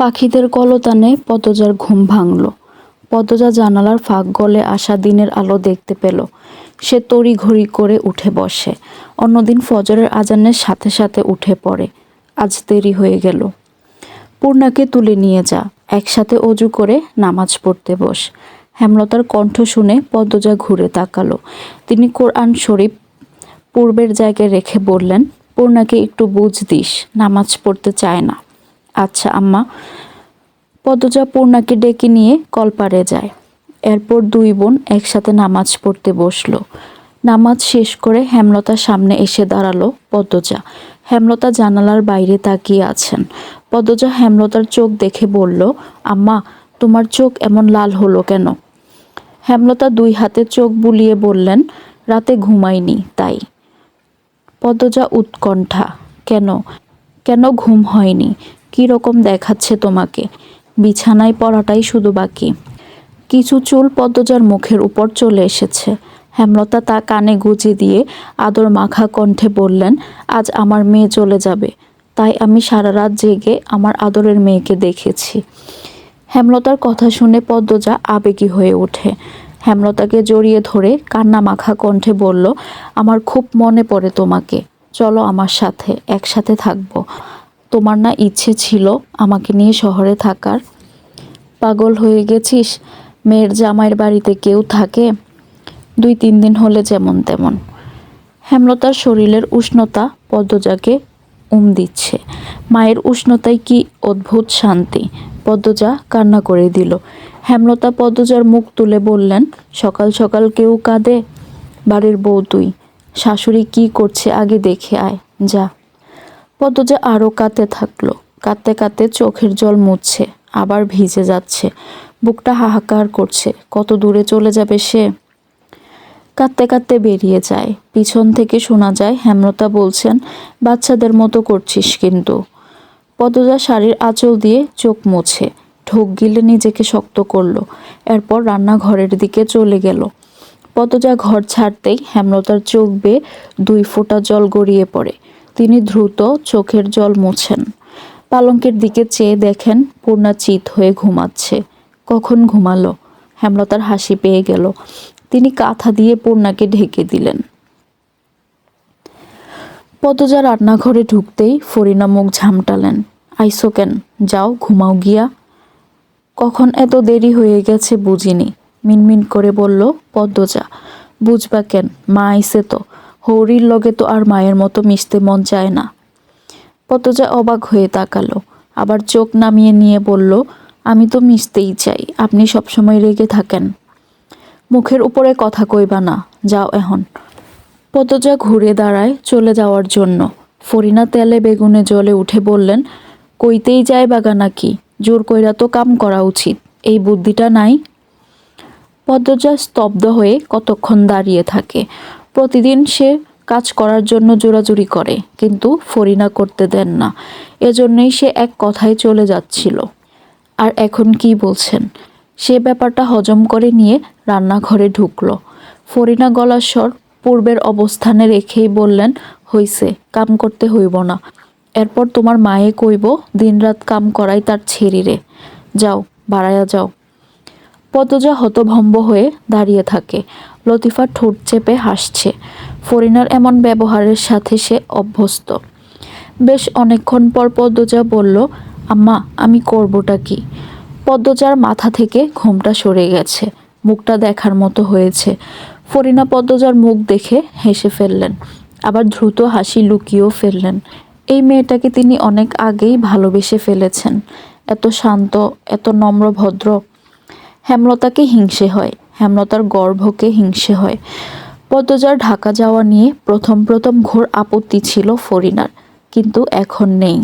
পাখিদের কলতানে পদজার ঘুম ভাঙল। পদজা জানালার ফাঁক গলে আসা দিনের আলো দেখতে পেল। সে তড়ি ঘড়ি করে উঠে বসে। অন্যদিন ফজরের আজানের সাথে সাথে উঠে পড়ে। আজ দেরি হয়ে গেল। পূর্ণাকে তুলে নিয়ে যা। একসাথে অজু করে নামাজ পড়তে বস। হেমলতার কণ্ঠ শুনে পদ্মজা ঘুরে তাকালো। তিনি কোরআন শরীফ পূর্বের জায়গায় রেখে বললেন, পূর্ণাকে একটু বুঝ দিস, নামাজ পড়তে চায় না। আচ্ছা আম্মা। পদ্মজা পূর্ণাকে ডেকে নিয়ে কলপারে যায়। এরপর দুই বোন একসাথে নামাজ পড়তে বসল। নামাজ শেষ করে হেমলতার সামনে এসে দাঁড়াল পদ্মজা। হেমলতা জানালার বাইরে তাকিয়ে আছেন। পদ্মজা হেমলতার চোখ দেখে বলল, আম্মা, তোমার চোখ এমন লাল হলো কেন? হেমলতা দুই হাতে চোখ বুলিয়ে বললেন, রাতে ঘুমাইনি, তাই। পদ্মজা উৎকণ্ঠা, কেন? কেন ঘুম হয়নি? কী রকম দেখাচ্ছে তোমাকে? বিছানায় পড়াটাই শুধু বাকি। কিছু চুল পদ্মজার মুখের উপর চলে এসেছে। হেমলতা তা কানে গুজে দিয়ে আদর মাখা কণ্ঠে বললেন, আজ আমার মেয়ে চলে যাবে। তাই আমি সারা রাত জেগে আমার আদরের মেয়েকে দেখেছি। হেমলতার কথা শুনে পদ্মজা আবেগী হয়ে ওঠে। হেমলতাকে জড়িয়ে ধরে কান্না মাখা কণ্ঠে বলল, আমার খুব মনে পড়ে তোমাকে। চলো আমার সাথে, একসাথে থাকব। তোমার না ইচ্ছে ছিল আমাকে নিয়ে শহরে থাকার। পাগল হয়ে গেছিস, মেয়ের জামাইয়ের বাড়িতে কেউ থাকে? দুই তিন দিন হলে যেমন তেমন। হেমলতার শরীরের উষ্ণতা পদ্মজাকে উম দিচ্ছে। মায়ের উষ্ণতায় কি অদ্ভুত শান্তি? পদ্মজা কান্না করে দিল। হেমলতা পদ্মজার মুখ তুলে বললেন, সকাল সকাল কেউ কাঁদে? বাড়ির বউ তুই। শাশুড়ি কি করছে আগে দেখে আয়, যা। পদ্মজা আরও কাঁদতে থাকল। কাঁদতে কাঁদতে চোখের জল মুছছে, আবার ভিজে যাচ্ছে। বুকটা হাহাকার করছে, কত দূরে চলে যাবে সে? কাঁদতে কাঁদতে বেরিয়ে যায়। পিছন থেকে শোনা যায়, হেমলতা বলছেন, বাচ্চাদের মতো করছিস কিন্তু। পদজা শাড়ির আঁচল দিয়ে চোখ মুছে, ঢোক গিলে নিজেকে শক্ত করল, এরপর রান্নাঘরের দিকে চলে গেল। পদজা ঘর ছাড়তেই হেমলতার চোখ বেয়ে দুই ফোঁটা জল গড়িয়ে পড়ে। তিনি দ্রুত চোখের জল মুছেন। পালঙ্কের দিকে চেয়ে দেখেন পূর্ণা চিত হয়ে ঘুমাচ্ছে। কখন ঘুমালো? হেমলতার হাসি পেয়ে গেল। তিনি কাঁথা দিয়ে পূর্ণাকে ঢেকে দিলেন। পদজা রান্নাঘরে ঢুকতেই ফরিনা মুখ ঝামটালেন। আইসো কেন? যাও, ঘুমাও গিয়া। কখন এত দেরি হয়ে গেছে বুঝিনি। মিনমিন করে বলল পদ্মজা বুঝবা কেন? মা আইসে তো। হৌরির লগে তো আর মায়ের মতো মিশতে মন চায় না। পতজা অবাক হয়ে তাকালো, আবার চোখ নামিয়ে নিয়ে বলল, আমি তো মিশতেই চাই, আপনি সবসময় রেগে থাকেন। মুখের উপরে কথা কইবা না, যাও এখন। পদজা ঘুরে দাঁড়ায় চলে যাওয়ার জন্য। ফরিনা তেলে বেগুনে জলে উঠে বললেন, কইতেই যায় বাগা নাকি, জোর কইরা তো কাম করা উচিত, এই বুদ্ধিটা নাই? পদ্মজা স্তব্ধ হয়ে কতক্ষণ দাঁড়িয়ে থাকে। প্রতিদিন সে কাজ করার জন্য জোরাজুরি করে, কিন্তু ফরিনা করতে দেন না। এজন্যই সে এক কথায় চলে যাচ্ছিল। আর এখন কি বলছেন? সে ব্যাপারটা হজম করে নিয়ে রান্নাঘরে ঢুকলো। ফরিনা গলার স্বর পূর্বের অবস্থানে রেখেই বললেন, হইছে, কাম করতে হইব না। এরপর তোমার মায়ে কইব, দিনরাত কাম করাই তার ছেড়িরে। যাও, বাড়ায়া যাও। পদজা হতভম্ব হয়ে দাঁড়িয়ে থাকে। লতিফা ঠোঁট চেপে হাসছে। ফরিনার এমন ব্যবহারের সাথে সে অভ্যস্ত। বেশ অনেকক্ষণ পর পদ্মজা বলল, আম্মা, আমি করবোটা কি? পদ্মজার মাথা থেকে ঘোমটা সরে গেছে। মুখটা দেখার মতো হয়েছে। ফরিনা পদ্মজার মুখ দেখে হেসে ফেললেন। আবার দ্রুত হাসি লুকিয়েও ফেললেন। এই মেয়েটাকে তিনি অনেক আগেই ভালোবেসে ফেলেছেন। এত শান্ত, এত নম্র, ভদ্র হেমলতাকে হিংসে হয়, হেমলতার গর্ভকে হিংসে হয়। পদ্মজার ঢাকা যাওয়া নিয়ে প্রথম প্রথম ঘোর আপত্তি ছিল ফরিনার, কিন্তু এখন নেই।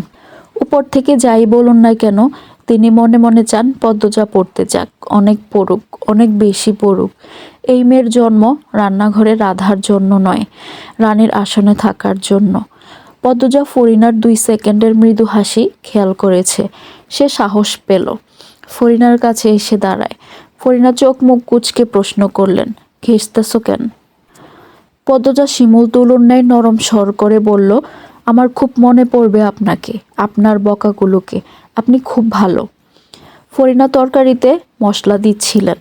উপর থেকে যাই বলুন না কেন, তিনি মনে মনে চান পদ্মজা পড়তে যাক, অনেক পড়ুক, অনেক বেশি পড়ুক। এই মেয়ের জন্ম রান্নাঘরে রাধার জন্য নয়, রানীর আসনে থাকার জন্য। পদ্মজা ফরিনার দুই সেকেন্ডের মৃদু হাসি খেয়াল করেছে, সে সাহস পেল। ফরিনার কাছে এসে দাঁড়ায়। ফরিনা চোখ মুখ কুচকে প্রশ্ন করলেন ঘেসতেছ কেন? পদ্মজা শিমুল তুলুর ন্যায় নরম স্বর করে বলল, আমার খুব মনে পড়বে আপনাকে, আপনার বকাগুলোকে। আপনি খুব ভালো। ফরিনা তরকারিতে মশলা দিচ্ছিলেন,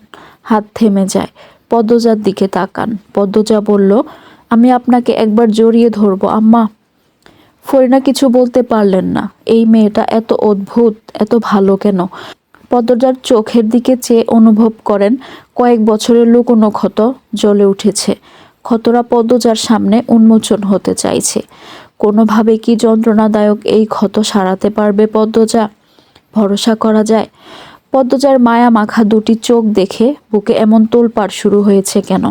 হাত থেমে যায়, পদ্মজার দিকে তাকান। পদ্মজা বলল, আমি আপনাকে একবার জড়িয়ে ধরবো, আম্মা। ফরিনা কিছু বলতে পারলেন না, এই মেয়েটা এত অদ্ভুত, এত ভালো কেন? পদ্মজার চোখের দিকে চেয়ে অনুভব করেন, কয়েক বছরের লুকোনো ক্ষত জ্বলে উঠেছে। ক্ষতরা পদ্মজার সামনে উন্মোচন হতে চাইছে। কোনোভাবে কি যন্ত্রণাদায়ক এই ক্ষত সারাতে পারবে পদ্মজা? ভরসা করা যায়। পদ্মজার মায়া মাখা দুটি চোখ দেখে বুকে এমন তোলপাড় শুরু হয়েছে কেন?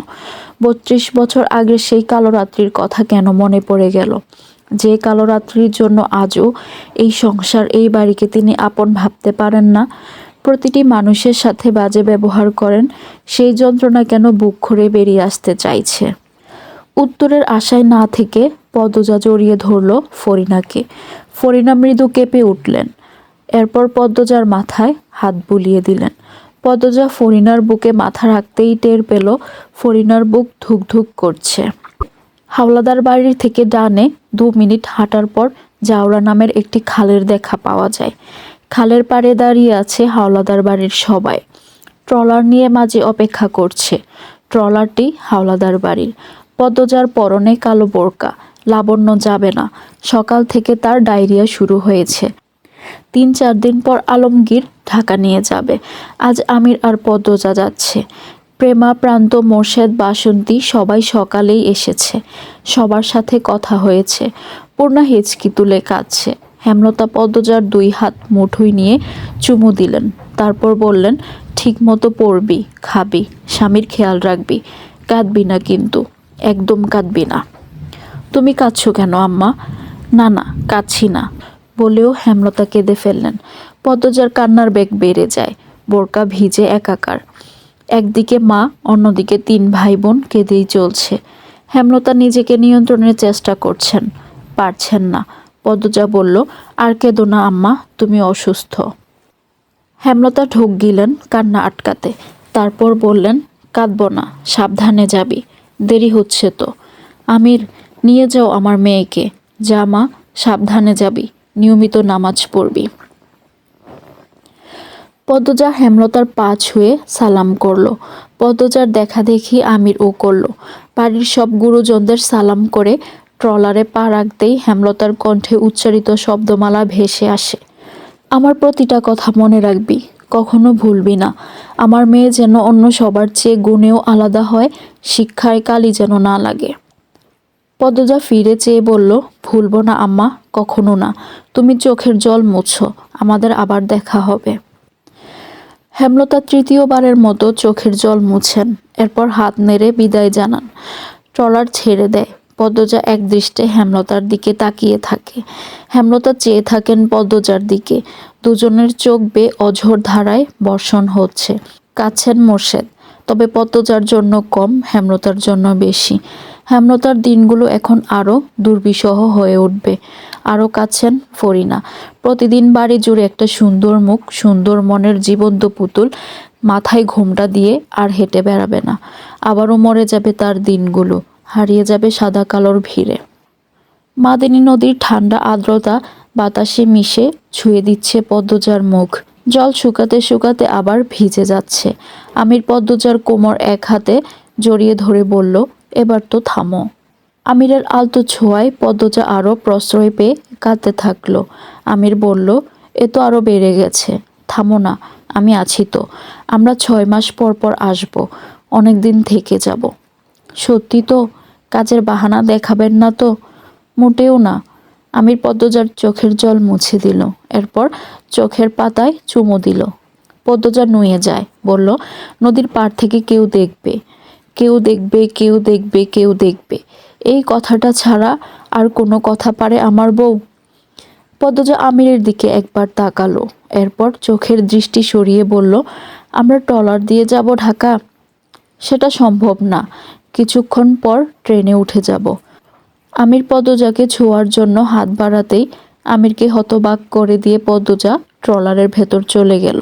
বত্রিশ বছর আগের সেই কালো রাত্রির কথা কেন মনে পড়ে গেল? যে কালো রাত্রির জন্য আজও এই সংসার এই বাড়িকে তিনি আপন ভাবতে পারেন না? প্রতিটি মানুষের সাথে বাজে ব্যবহার করেন, সেই যন্ত্রণা কেন বুক করে বেরিয়ে আসতে চাইছে? উত্তরের আশায় না থেকে পদ্মজা জড়িয়ে ধরল ফরিনাকে। ফরিনা মৃদু কেঁপে উঠলেন। এরপর পদ্মজার মাথায় হাত বুলিয়ে দিলেন। পদ্মজা ফরিনার বুকে মাথা রাখতেই টের পেল, ফরিনার বুক ধুকধুক করছে। হাওলাদার বাড়ির থেকে ডানে দু মিনিট হাঁটার পর জাওরা নামের একটি খালের দেখা পাওয়া যায়। খালের পাড়ে দাঁড়িয়ে আছে হাওলাদার বাড়ির সবাই। ট্রলার নিয়ে মাঝে অপেক্ষা করছে। ট্রলারটি হাওলাদার বাড়ির। পদ্মজার পরনে কালো বোরকা। লাবণ্য যাবে না। সকাল থেকে তার ডায়রিয়া শুরু হয়েছে। তিন চার দিন পর আলমগীর ঢাকা নিয়ে যাবে। আজ আমির আর পদ্মজা যাচ্ছে। প্রেমা, প্রান্ত, মোর্শেদ, বাসন্তী সবাই সকালেই এসেছে। সবার সাথে কথা হয়েছে। পূর্ণা হেঁচকি তুলে কাঁদছে। হেমলতা পদ্মজার দুই হাত মুঠোই নিয়ে চুমু দিলেন। তারপর বললেন ঠিক মতো পড়বি, খাবি, স্বামীর খেয়াল রাখবি, কাঁদবি না কিন্তু, একদম কাঁদবি না। তুমি কাঁদছো কেন আম্মা? না না, কাঁদছি না। বলেও হেমলতা কেঁদে ফেললেন। পদ্মজার কান্নার বেগ বেড়ে যায়, বোরকা ভিজে একাকার। একদিকে মা, অন্যদিকে তিন ভাই বোন কেঁদেই চলছে। হেমলতা নিজেকে নিয়ন্ত্রণের চেষ্টা করছেন, পারছেন না। পদ্মজা বলল, আর কেঁদো না, আম্মা, তুমি অসুস্থ। হেমলতা ঢোক গিলেন কান্না আটকাতে। তারপর বললেন, কাঁদব না, সাবধানে যাবি, দেরি হচ্ছে তো। আমির, নিয়ে যাও আমার মেয়েকে। যা, মা, সাবধানে যাবি, নিয়মিত নামাজ পড়বি। পদ্মজা হেমলতার পা ছুঁয়ে সালাম করল। পদ্মজার দেখা দেখি আমির ও করল। বাড়ির সব গুরুজনদের সালাম করে ট্রলারে পা রাখতেই হেমলতার কণ্ঠে উচ্চারিত শব্দমালা ভেসে আসে। আমার প্রতিটা কথা মনে রাখবি, কখনো ভুলবি না। আমার মেয়ে যেন অন্য সবার চেয়ে গুণেও আলাদা হয়, শিক্ষায় কালি যেন না লাগে। পদ্মজা ফিরে চেয়ে বলল, ভুলবো না আম্মা, কখনো না। তুমি চোখের জল মুছো, আমাদের আবার দেখা হবে। হেমলতা তৃতীয়বারের মতো চোখের জল মুছেন, এরপর হাত নেড়ে বিদায় জানান। ট্রলার ছেড়ে দেয় পদ্মজা এক দৃষ্টে হেমলতার দিকে তাকিয়ে থাকে। হেমলতা চেয়ে থাকেন পদ্মজার দিকে। দুজনের চোখ বেয়ে অঝোর ধারায় বর্ষণ হচ্ছে। কাছেন মোর্শেদ। তবে পদ্মজার জন্য কম, হেমলতার জন্য বেশি। হেমলতার দিনগুলো এখন আরও দুর্বিষহ হয়ে উঠবে। আরও কাছেন ফরিনা। প্রতিদিন বাড়ি জুড়ে একটা সুন্দর মুখ, সুন্দর মনের জীবন্ত পুতুল মাথায় ঘোমটা দিয়ে আর হেঁটে বেড়াবে না। আবারও মরে যাবে তার দিনগুলো। হারিয়ে যাবে সাদা কালোর ভিড়ে। মাদিনী নদীর ঠান্ডা আর্দ্রতা বাতাসে মিশে ছুঁয়ে দিচ্ছে পদ্মজার মুখ। জল শুকাতে শুকাতে আবার ভিজে যাচ্ছে। আমির পদ্মজার কোমর এক হাতে জড়িয়ে ধরে বলল, এবার তো থামো। আমিরের আলতো ছোঁয়ায় পদ্মজা আরও প্রশ্রয় পেয়ে কাঁদতে থাকল। আমির বলল, এ তো আরও বেড়ে গেছে। থামো না, আমি আছি তো। আমরা ছয় মাস পর পর আসব, অনেক দিন থেকে যাব। সত্যি তো কাজের বাহানা দেখাবেন না তো? মোটেও না। আমির পদ্মজার চোখের জল মুছে দিল। এরপর চোখের পাতায় চুমু দিল। পদ্মজা নুয়ে যায়, বলল, নদীর পাড় থেকে কেউ দেখবে। কেউ দেখবে কেউ দেখবে কেউ দেখবে। এই কথাটা ছাড়া আর কোনো কথা পারে আমার বউ? পদ্মজা আমিরের দিকে একবার তাকালো। এরপর চোখের দৃষ্টি সরিয়ে বলল, আমরা ট্রলার দিয়ে যাব ঢাকা। সেটা সম্ভব না। কিছুক্ষণ পর ট্রেনে উঠে যাব। আমির পদ্মজাকে ছোঁয়ার জন্য হাত বাড়াতেই আমিরকে হতবাক করে দিয়ে পদ্মজা ট্রলারের ভেতর চলে গেল।